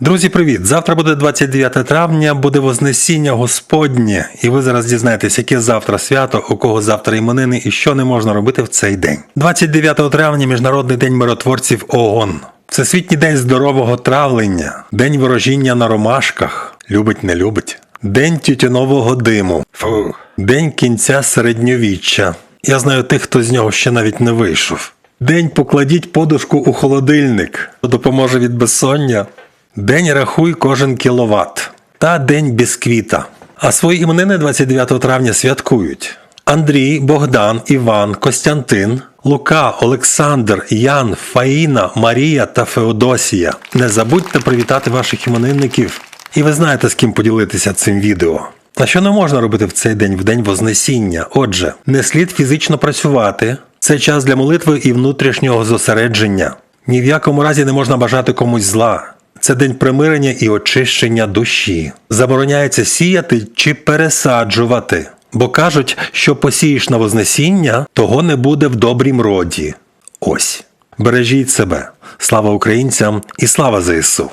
Друзі, привіт! Завтра буде 29 травня, буде Вознесіння Господнє, і ви зараз дізнаєтесь, яке завтра свято, у кого завтра іменини і що не можна робити в цей день. 29 травня Міжнародний день миротворців ООН. Всесвітній день здорового травлення, день ворожіння на ромашках, любить не любить, день тютюнового диму, Фу. день кінця середньовіччя. Я знаю тих, хто з нього ще навіть не вийшов. День покладіть подушку у холодильник, допоможе від безсоння. День рахуй кожен кіловат та День бісквіта. А свої іменини 29 травня святкують Андрій, Богдан, Іван, Костянтин, Лука, Олександр, Ян, Фаїна, Марія та Феодосія. Не забудьте привітати ваших іменинників. І ви знаєте, з ким поділитися цим відео. А що не можна робити в цей день, в день Вознесіння? Отже, не слід фізично працювати. Це час для молитви і внутрішнього зосередження. Ні в якому разі не можна бажати комусь зла. Це день примирення і очищення душі. Забороняється сіяти чи пересаджувати, бо кажуть, що посієш на Вознесіння, того не буде в добрім роді. Ось. Бережіть себе. Слава українцям і слава ЗСУ!